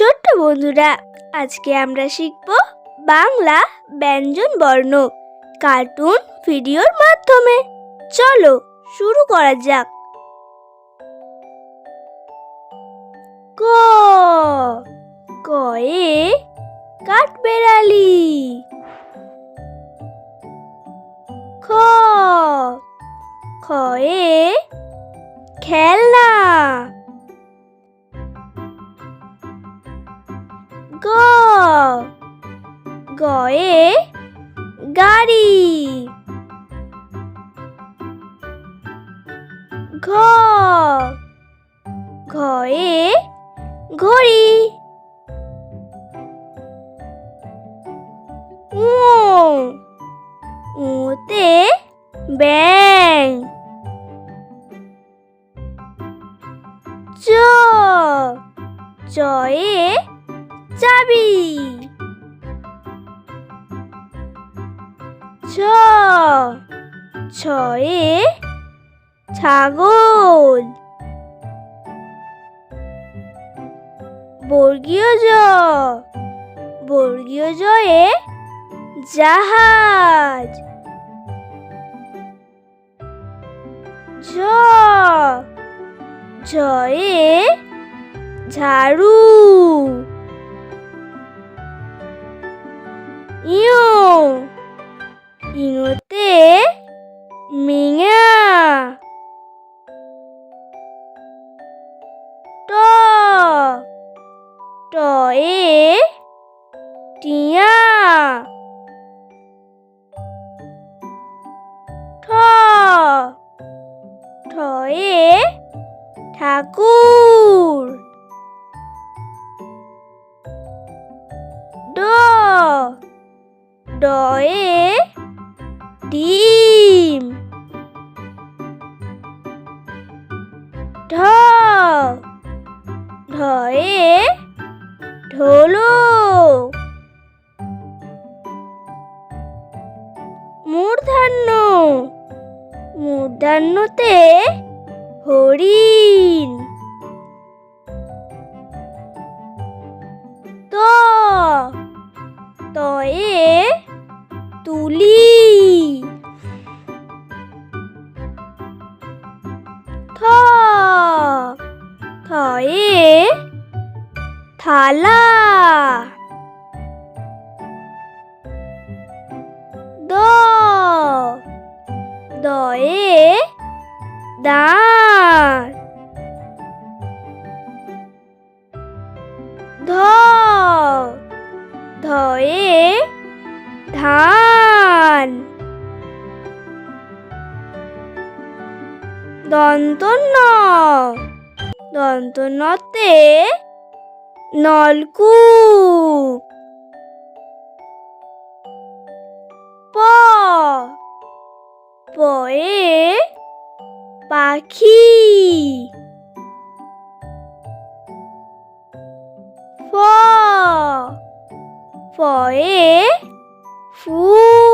ছোট্ট বন্ধুরা, আজকে আমরা শিখব বাংলা ব্যঞ্জন বর্ণ কার্টুন ভিডিওর মাধ্যমে। চলো শুরু করা যাক। ক, কয়ে কাঠবেড়ালি খ, খয়ে খেলনা। গ। গয়ে গাড়ি। ঘ। ঘয়ে ঘড়ি। উতে ব্যাং চ। চয়ে চাবি ছ ছয়ে ছাগল। বর্গীয় জ বর্গীয় জয়ে জাহাজ। ঝ ঝয়ে ঝাড়ু। ইউ। ইউতে মিঙা। টয়ে টিয়া। ঠ। ঠয়ে ঠাকুর। ডয়ে ডিম। ঢ। ঢয়ে ঢোলক মূর্ধান্য। মূর্ধান্যতে হরিণ। তয়ে তুলি থ থয়ে থালা। দ দয়ে দাঁত ধ ধয়ে ধান। দন্তন্য দন্তন্যতে নলকূপ। প। পয়ে পাখি। ফ। ফয়ে ফুল।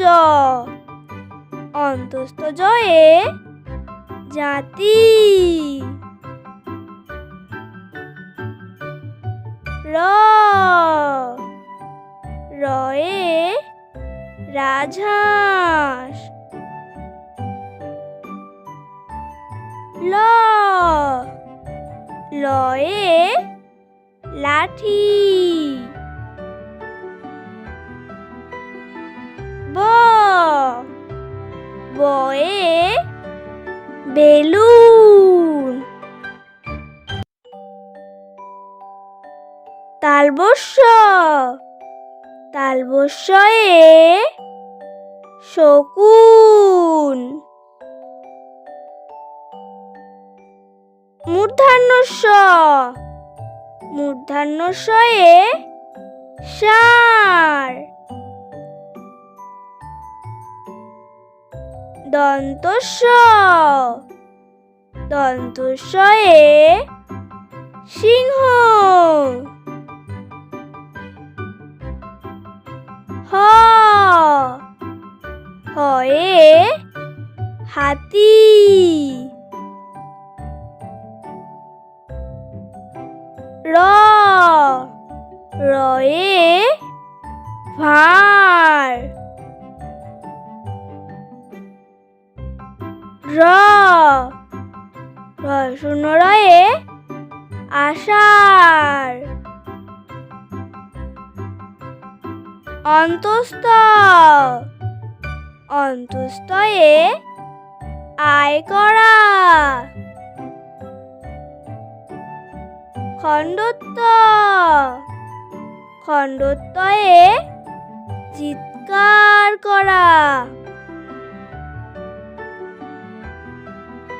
জ অন্তস্থ জয়ে জাতি। র রয়ে রাজহাঁস। ল লয়ে লাঠি। বেলুন। তালবস্য। তালবস্যয়ে শকুন। মূর্ধান্য স মূর্ধান্য দন্ত স দন্ত শয়ে সিংহ হয়ে হাতি। রয়ে ভাঁড় র। রয় শূন্য রয়ে আষাঢ়। অন্তস্থ। অন্তস্থয়ে আয় করা খণ্ডত্ব। খণ্ডত্বয়ে চিৎকার করা।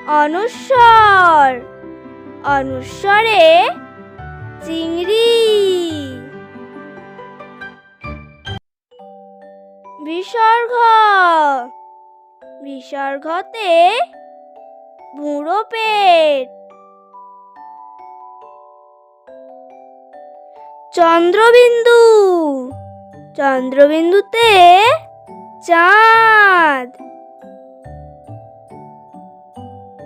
অনুস্বর অনুস্বরে চিংড়ি। বিসর্গ। বিসর্গতে বুড়ো পেট। চন্দ্রবিন্দু। চন্দ্রবিন্দুতে চাঁদ।